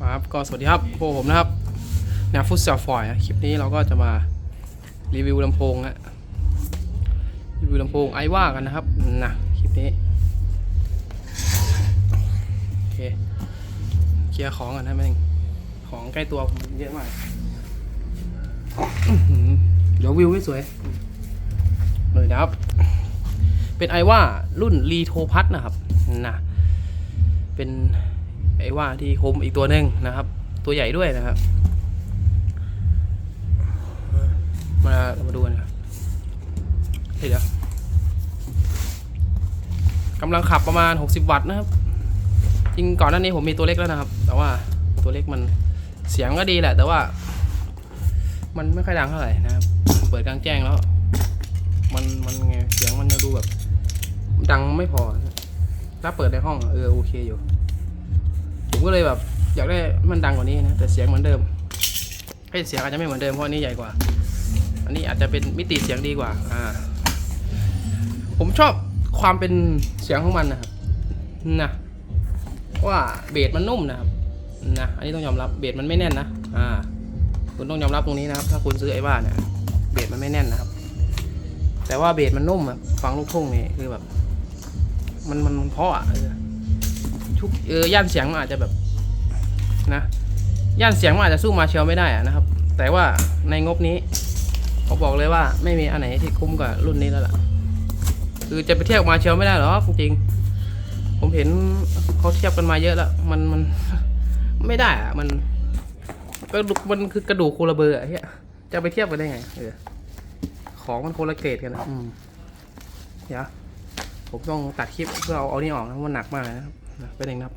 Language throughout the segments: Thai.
ครับก็สวัสดีครับพวกผมนะครับนาฟุตซอลฟอยคลิปนี้เราก็จะมารีวิวลำโพงฮะรีวิวลำโพงไอว่ากันนะครับนะคลิปนี้โอเคเคลียร์ของกันนะแม่งของใกล้ตัวผมเยอะมากอื้อหือเดี๋ยววิวไม่สวยเลยนะครับ เป็นไอว่ารุ่นรีโทพัทนะครับนะเป็น ไอ้ว่าที่คมอีกตัวหนึ่งนะครับ ตัวใหญ่ด้วยนะครับ มาเรามาดูกันนะเดี๋ยวกำลังขับประมาณ 60 วัตต์นะครับ จริงก่อนหน้านี้ผมมีตัวเล็กแล้วนะครับ แต่ว่าตัวเล็กมันเสียงก็ดีแหละ แต่ว่า มันไม่ค่อยดังเท่าไหร่นะครับ เปิดกลางแจ้งแล้ว มันมันไงเสียงมันจะดูแบบ ดังไม่พอ ถ้าเปิดในห้องเออโอเคอยู่ ผมก็เลยแบบอยากได้มันดังกว่านี้นะแต่เสียงเหมือนเดิมให้เสียงอาจจะไม่เหมือนเดิมเพราะอันนี้ใหญ่กว่า อันนี้อาจจะเป็นมิติเสียงดีกว่าอ่า ผมชอบความเป็นเสียงของมันนะครับนะว่าเบสมันนุ่มนะครับนะอันนี้ต้องยอมรับเบสมันไม่แน่นนะอ่าคุณต้องยอมรับตรงนี้นะครับ ถ้าคุณซื้อไอ้บ้านเนี่ยเบสมันไม่แน่นนะครับ แต่ว่าเบสมันนุ่มอะฟังลูกทุ่งนี่คือแบบ มันมันมันเพราะอะ เออชุกเออย่านเสียงมันอาจจะแบบนะย่านเสียงมันอาจจะสู้มาเชลไม่ได้อะนะครับ แต่ว่าในงบนี้ผมบอกเลยว่าไม่มีอันไหนที่คุ้มกว่ารุ่นนี้แล้วล่ะ คือจะไปเทียบมาเชลไม่ได้หรอกจริงผมเห็นเขาเทียบกันมาเยอะแล้ว มันมันไม่ได้อะมันกระดูกมันคือกระดูกโคละเบอร์อะเฮียจะไปเทียบกันได้ไงเออของมันโคนละเกรดกันนะอืมเดี๋ยวผมต้องตัดคลิปเพื่อเอาเอานี่ออกนะเพราะมันหนักมากเลยนะครับ นะเป็นเองนะครับ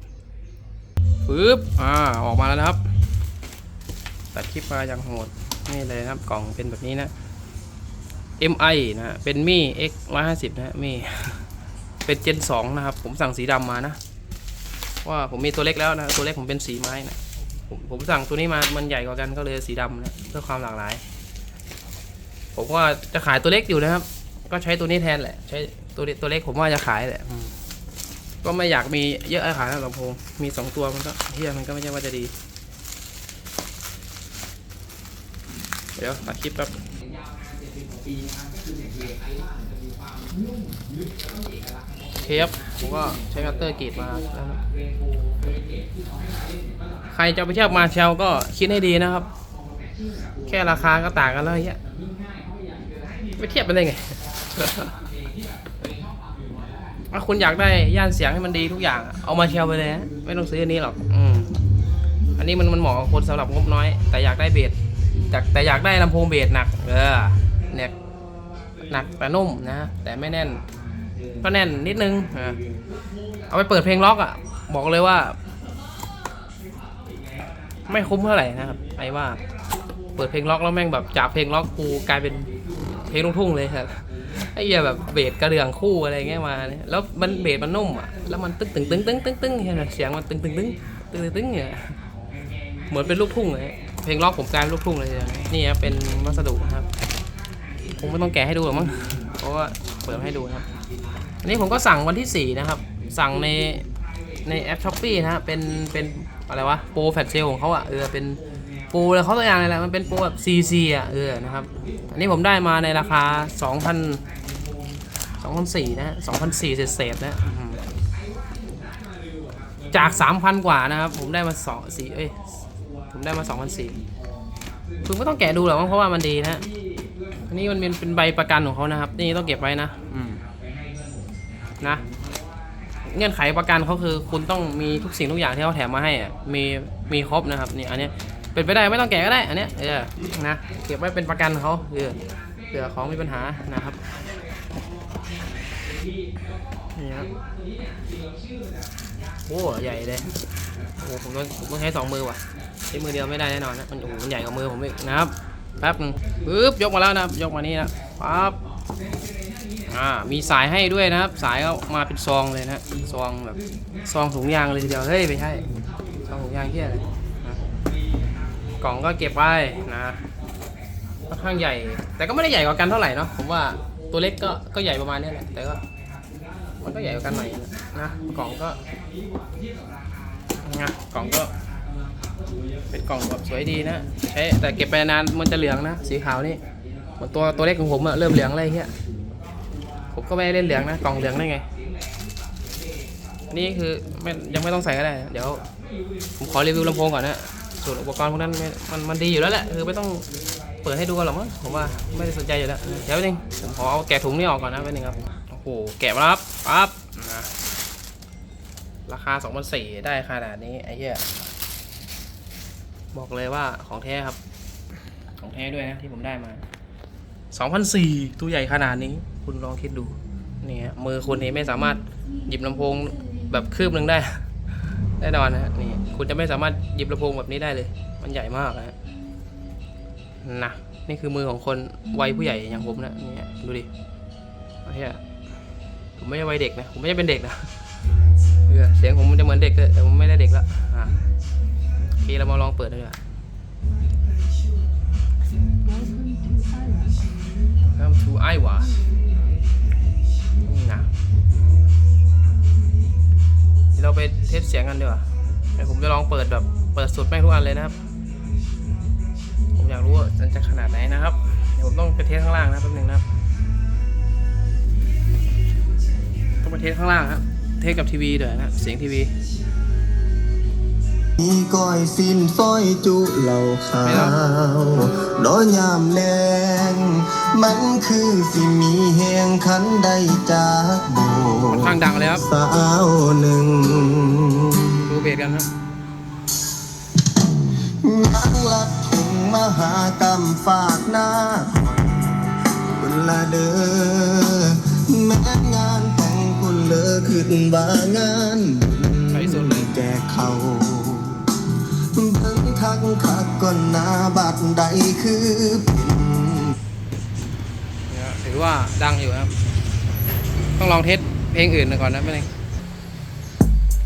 ปึ๊บอ่าออกมาแล้วนะครับ ตัดคลิปมาอย่างโหดนี่เลยนะครับกล่องเป็นแบบนี้นะ MI นะเป็นมี่ X 150นะมี่เป็นเจน2นะครับ ผมสั่งสีดำมานะ ว่าผมมีตัวเล็กแล้วนะ ตัวเล็กผมเป็นสีไม้นะผมผมสั่งตัวนี้มา มันใหญ่กว่ากันก็เลยสีดำนะเพื่อความหลากหลาย ผมก็จะขายตัวเล็กอยู่นะครับ ก็ใช้ตัวนี้แทนแหละ ใช้ตัวตัวเล็กผมว่าจะขายแหละ ก็ไม่อยากมีเยอะขายนะลำโพงมีสองตัวมันก็เฮียมันก็ไม่ใช่ว่าจะดี เดี๋ยวตัดคลิปแป๊บเคครับผมก็ใช้คัตเตอร์กรีดมาใครจะไปเทียบมาเชลก็คิดให้ดีนะครับ แค่ราคาก็ต่างกันแล้วเฮียไปเทียบกันได้ไง ถ้าคุณอยากได้ย่านเสียงให้มันดีทุกอย่าง เอามาเชลไปเลยนะไม่ต้องซื้ออันนี้หรอก อืม อันนี้มันมันเหมาะกับคนสำหรับงบน้อย แต่อยากได้เบสแต่แต่อยากได้ลำโพงเบสหนัก เออ เนี่ยหนักแต่นุ่มนะ แต่ไม่แน่น ก็แน่นนิดนึงเอาไปเปิดเพลงล็อกอะ บอกเลยว่า ไม่คุ้มเท่าไหร่นะครับไอ้ว่า เปิดเพลงล็อกแล้วแม่งแบบจากเพลงล็อกกูกลายเป็นเพลงลูกทุ่งเลยครับ อ้เหี้ยแบบเบสกระเดื่องคู่อะไรเงี้ยมาเนี่ยแล้วมันเบสมันนุ่มอะแล้วมันตึ้งตึ้งตึ้งตึ้งตึ้งตึ้งเห็นไหมเสียงมันตึ้งตึ้งตึ้งตึ้งตึ้งเนี่ยเหมือนเป็นลูกทุ่งเลยเพลงล็อกผมกลายเป็นลูกทุ่งเลยนี่ยนี่ครับเป็นวัสดุนะครับคงไม่ต้องแกะให้ดูหรอกมั้งเพราะว่าเปิดให้ดูนะครับ อันนี้ผมก็สั่งวันที่ 4 นะครับ สั่งในในแอปช้อปปี้นะฮะเป็นเป็นอะไรวะโปรแฟลชเซลของเขาอะเออเป็นโปรอะไรเขาตัวอย่างอะไรแหละมันเป็นโปรแบบ CC อะเออนะครับ อันนี้ผมได้มาในราคา 2,000 2,004นะฮะ2,004 เศษๆนะ จาก 3,000 กว่านะครับ ผมได้มา2 4เอ้ย ผมได้มา 2,004คุณไม่ต้องแกะดูหรอกเพราะว่ามันดีนะอันนี้มันเป็นเป็นใบประกันของเขานะครับ นี่ต้องเก็บไว้นะอืนะ เงื่อนไขประกันเขาคือ คุณต้องมีทุกสิ่งทุกอย่างที่เขาแถมมาให้อะมีมีครบนะครับนี่อันนี้เป็นไปได้ไม่ต้องแกะก็ได้ อันเนี้ยเออนะเก็บไว้เป็นประกันเขาเออเผื่อของมีปัญหานะครับ นี่ครับโอ้ใหญ่เลยโอ้ผมต้องผมต้องใช้สองมือว่ะใช้มือเดียวไม่ได้แน่นอนนะมันโอ้โหมันใหญ่กว่ามือผมอีกนะครับแป๊บนึงปึ๊บยกมาแล้วนะครับยกมานี่นะปั๊บอ่ามีสายให้ด้วยนะครับ สายก็มาเป็นซองเลยนะซองแบบซองถุงยางเลยทีเดียวเฮ้ยไม่ใช่ซองถุงยางที่อะไรนะกล่องก็เก็บไว้นะค่อนข้างใหญ่ แต่ก็ไม่ได้ใหญ่กว่ากันเท่าไหร่เนาะผมว่า ตัวเล็กก็ก็ใหญ่ประมาณนี้แหละแต่ก็มันก็ใหญ่กว่ากันหน่อยนะกล่องก็นะกล่องก็ เป็นกล่องแบบสวยดีนะใช้แต่เก็บไปนานมันจะเหลืองนะสีขาวนี่มือนตัวตัวเล็กของผมอะเริ่มเหลืองอะไรเงี้ยผมก็ไม่เล่นเหลืองนะกล่องเหลืองได้ไง นี่คือไม่ยังไม่ต้องใส่ก็ได้ เดี๋ยว ผมขอรีวิวลำโพงก่อนนะส่วนอุปกรณ์พวกนั้นมันมันดีอยู่แล้วแหละคือไม่ต้อง เปิดให้ดูกันหรอกมั้งผมว่าไม่ได้สนใจอยู่แล้วเดี๋ยวนึงผมขอเอาแกะถุงนี่ออกก่อนนะแป๊บนึงครับโอ้โหแกะมาแล้วครับปั๊บนะราคา2 0 0 4ได้ขนาดนี้ไอ้เหี้ยบอกเลยว่าของแท้ครับ ของแท้ด้วยนะที่ผมได้มา2,004ตัวใหญ่ขนาดนี้ คุณลองคิดดูนี่ฮะมือคุณนี้ไม่สามารถหยิบลำโพงแบบคืบหนึ่งได้แน่นอนนะฮะนี่คุณจะไม่สามารถหยิบลำโพงแบบนี้ได้เลย มันใหญ่มากนะฮะ นะนี่คือมือของคนวัยผู้ใหญ่อย่างผมนะเนี่ฮะดูดิเหี้ยผมไม่ใช่วัยเด็กนะผมไม่ใช่เป็นเด็กนะเออเสียงผมมันจะเหมือนเด็กเลยแต่ผมไม่ได้เด็กละอะโอเคเรามาลองเปิดดูดีกว่า come to Iowa นี่นะเดี๋ยวเราไปเทสเสียงกันดีกว่าเดี๋ยวผมจะลองเปิดแบบเปิดสุดแม่งทุกอันเลยนะครับ อยากรู้ว่ามันจะขนาดไหนนะครับ เดี๋ยวผมต้องไปเทสข้างล่างนะแป๊บนึงนะครับ ต้องไปเทสข้างล่างครับ เทสกับทีวีเดี๋ยวนะเสียงทีวีมีก้อยสิ้นซอยจุเหล่าขาวดอยยามแดงมันคือสิมีแหงคันใดจากโบค่อนข้างดังเลยครับสาวหนึ่งดูเบสกันครับนักลัดถุง มหากรรมฝากหน้าคุณละเด้อแม้งานแต่งคุณเลอขึ้นบางานไปที่สุดเลยแจกเขาเบิ่งคักคักก่อนหน้าบัดใดคือเป็นเนี่ยถือว่าดังอยู่ครับ ต้องลองเทสเพลงอื่นก่อนนะไม่เป็น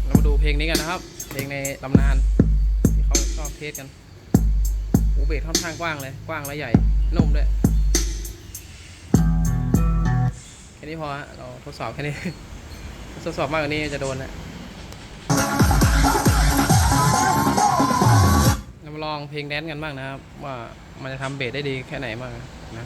เรามาดูเพลงนี้กันนะครับ เพลงในตำนานที่เขาชอบเทสกันหู เบสค่อนข้างกว้างเลย กว้างและใหญ่ นุ่มด้วย แค่นี้พอฮะ เราทดสอบแค่นี้ ทดสอบมากกว่านี้จะโดนนะเรามาลองเพลงแดนซ์กันบ้างนะครับ ว่ามันจะทำเบสได้ดีแค่ไหนบ้างนะนะ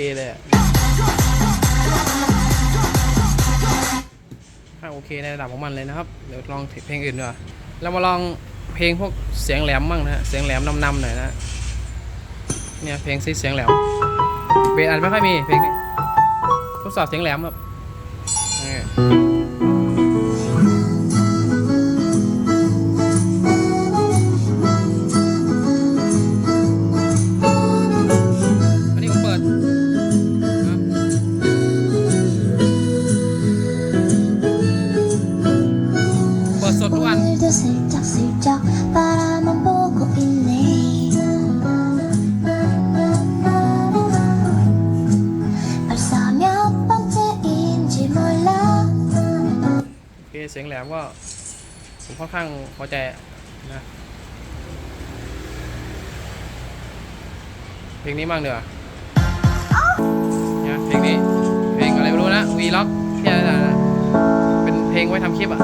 เคเลยอะถ้าโอเคในระดับของมันเลยนะครับ เดี๋ยวลองเพลงอื่นดีกว่าเรามาลองเพลงพวกเสียงแหลมบ้างนะฮะ เสียงแหลมนำๆหน่อยนะเนี่ยเพลงซีเสียงแหลมเบสอันไม่ค่อยมีเพลงนี้ทดสอบเสียงแหลมครับ เคเสียงแหลมก็ผมค่อนข้างพอใจนะเพลงนี้บ้างเดี๋ยวาเนี่ยเพลงนี้เพลงอะไรไม่รู้นะวีล็อกที่อะไรนะเป็นเพลงไว้ทำคลิปอะ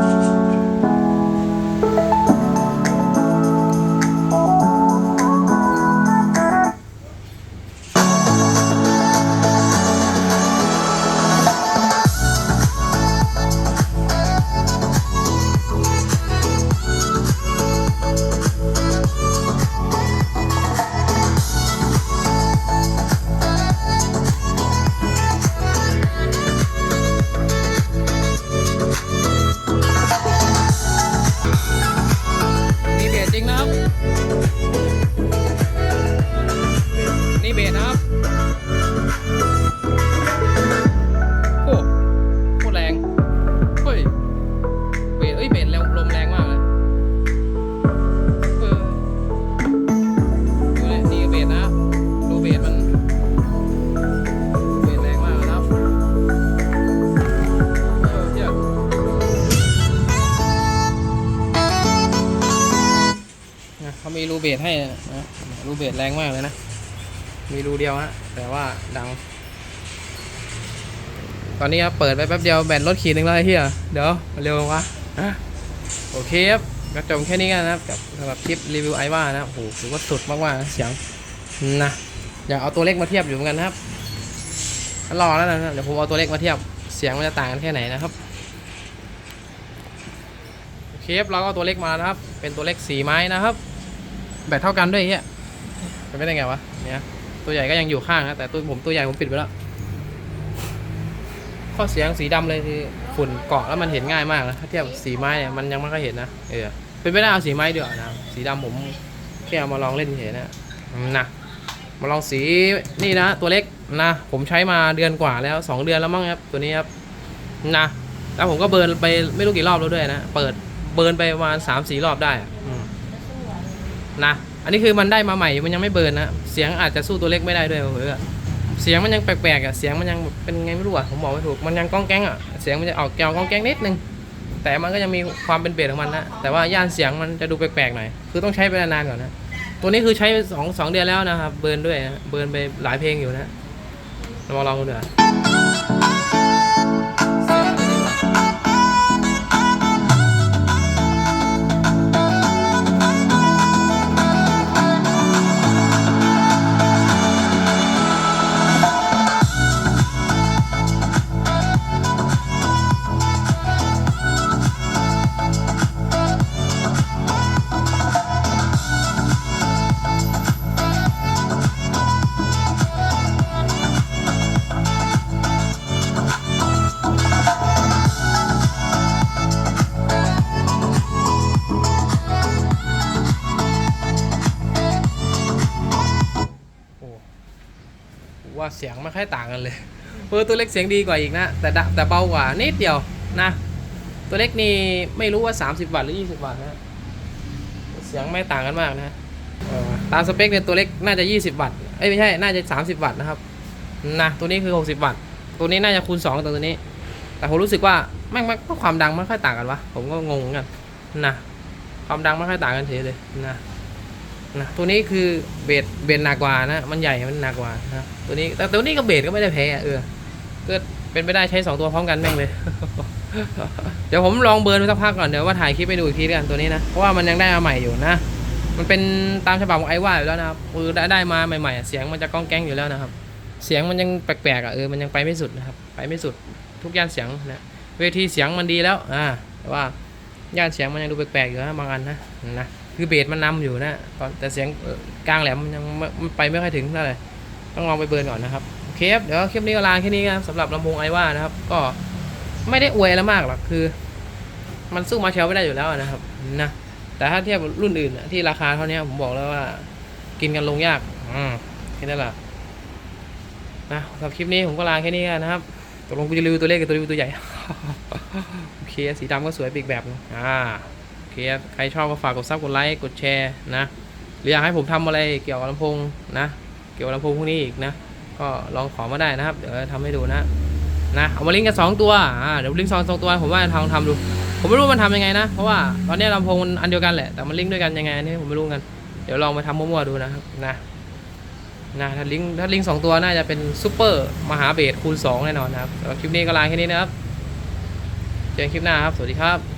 เบสแรงมากเลยนะ มีรูเดียวฮะ แต่ว่าดัง ตอนนี้ครับเปิดไปแป๊บเดียวแบตลดขีดหนึ่งแล้วเฮียเดี๋ยวเร็ววะอะโอเคครับก็จบแค่นี้กันนะครับกับสำหรับคลิปรีวิวไอว่านะโอ้โหถือว่าสุดมากๆนะเสียงนะอยากเอาตัวเล็กมาเทียบอยู่เหมือนกันนะครับรอแล้วนะเดี๋ยวผมเอาตัวเล็กมาเทียบเสียงมันจะต่างกันแค่ไหนนะครับโอเคครับเราก็เอาตัวเล็กมานะครับ เป็นตัวเล็กสีไม้นะครับ แบตเท่ากันด้วยไอ้เฮียเป็นไม่ได้ไงวะเนี่ยตัวใหญ่ก็ยังอยู่ข้างนะแต่ตัวผมตัวใหญ่ผมปิดไปแล้วข้อเสียงสีดำเลยคือฝุ่นเกาะแล้วมันเห็นง่ายมากนะถ้าเทียบสีไม้เนี่ยมันยังไม่ค่อยเห็นนะเออเป็นไปได้เอาสีไม้เดียวานะสีดำผมแค่เอามาลองเล่นเฉยๆนะนะมาลองสีนี่นะ ตัวเล็กนะ ผมใช้มาเดือนกว่าแล้วสองเดือนแล้วมั้งครับตัวนี้ครับนะแล้วผมก็เบิร์นไปไม่รู้กี่รอบแล้วด้วยนะ เปิดเบิร์นไปประมาณสามสี่รอบได้อะอืม นะ อันนี้คือมันได้มาใหม่มันยังไม่เบิร์นนะ เสียงอาจจะสู้ตัวเล็กไม่ได้ด้วยเผื่อเสียงมันยังแปลกๆอะ เสียงมันยังเป็นไงไม่รู้อะ ผมบอกไม่ถูก มันยังก้องแก๊งอะ เสียงมันจะออกแกวก้องแก๊งนิดนึง แต่มันก็ยังมีความเป็นเบสของมันนะ แต่ว่าย่านเสียงมันจะดูแปลกๆหน่อย คือต้องใช้ไปนานๆก่อนนะ ตัวนี้คือใช้สองสองเดือนแล้วนะครับ เบิร์นด้วยนะเบิร์นไปหลายเพลงอยู่นะเรามาลองกันดูอะ ค่อยต่างกันเลยเออตัวเล็กเสียงดีกว่าอีกนะ แต่แต่เบากว่านิดเดียวนะ ตัวเล็กนี่ไม่รู้ว่า 30 วัตต์หรือ 20 วัตต์นะเสียงไม่ต่างกันมากนะตามสเปคเนี่ยตัวเล็กน่าจะ 20 วัตต์เอ้ยไม่ใช่น่าจะ 30 วัตต์นะครับนะตัวนี้คือ 60 วัตต์ตัวนี้น่าจะคูณ 2 ตัวตัวนี้ แต่ผมรู้สึกว่าแม่งมันก็ความดังไม่ค่อยต่างกันวะผมก็งงกันนะความดังไม่ค่อยต่างกันเฉยเลยนะ นะตัวนี้คือเบสเบสหนักกว่านะ มันใหญ่มันหนักกว่านะตัวนี้แต่ตัวนี้ก็เบสก็ไม่ได้แพ้อะเออก็เป็นไปได้ใช้สองตัวพร้อมกันแม่งเลย เดี๋ยวผมลองเบิร์นไปสักพักก่อนเดี๋ยวว่าถ่ายคลิปไปดูอีกทีแล้วกันตัวนี้นะเพราะว่ามันยังได้มาใหม่อยู่นะมันเป็นตามฉบับของไอว่าอยู่แล้วนะครับคือได้ได้มาใหม่ๆ เสียงมันจะก้องแก๊งอยู่แล้วนะครับ เสียงมันยังแปลกๆอะเออมันยังไปไม่สุดนะครับไปไม่สุดทุกย่านเสียงนะเวทีเสียงมันดีแล้วอ่าแต่ว่าย่านเสียงมันยังดูแปลกๆอยู่นะบางอันนะนะ คือเบสมันนำอยู่นะตอนแต่เสียงกลางแหลมมันยังไม่มันไปไม่ค่อยถึงเท่าไหร่ต้องลองไปเบิร์นก่อนนะครับโอเคครับเดี๋ยวคลิปนี้ก็ลาแค่นี้ครับสำหรับลำโพงไอว่านะครับ ก็ไม่ได้อวยอะไรมากหรอกคือ มันสู้มาเชลไม่ได้อยู่แล้วนะครับนะแต่ถ้าเทียบรุ่นอื่นที่ราคาเท่านี้ผมบอกแล้วว่า กินกันลงยากอืมแค่นั้นแหละนะสำหรับคลิปนี้ผมก็ลาแค่นี้กันนะครับตกลงกูจะรีวิวตัวเล็กกับตัวรีวิวตัวใหญ่โอเคสีดำก็สวยปอีกแบบนึงอ่า เคใครชอบก็ฝากกดซับกดไลค์กดแชร์นะหรืออยากให้ผมทำอะไรเกี่ยวกับลำโพงนะเกี่ยวกับลำโพงพวกนี้อีกนะก็ลองขอมาได้นะครับเดี๋ยวทำให้ดูนะนะเอามาลิงก์กันสองตัวอ่าเดี๋ยวลิงก์สองสองตัวผมว่าทางทำดูผมไม่รู้มันทำยังไงนะเพราะว่าตอนนี้ลำโพงมันอันเดียวกันแหละแต่มันลิงก์ด้วยกันยังไงนี่ผมไม่รู้กันเดี๋ยวลองไปทำมั่วๆดูนะครับนะนะถ้าลิงก์ถ้าลิงก์สองตัวน่าจะเป็นซูเปอร์มหาเบสคูณสองแน่นอนนะครับสำหรับคลิปนี้ก็ลาแค่นี้นะครับเจอกันคลิปหน้าครับ สวัสดีครับ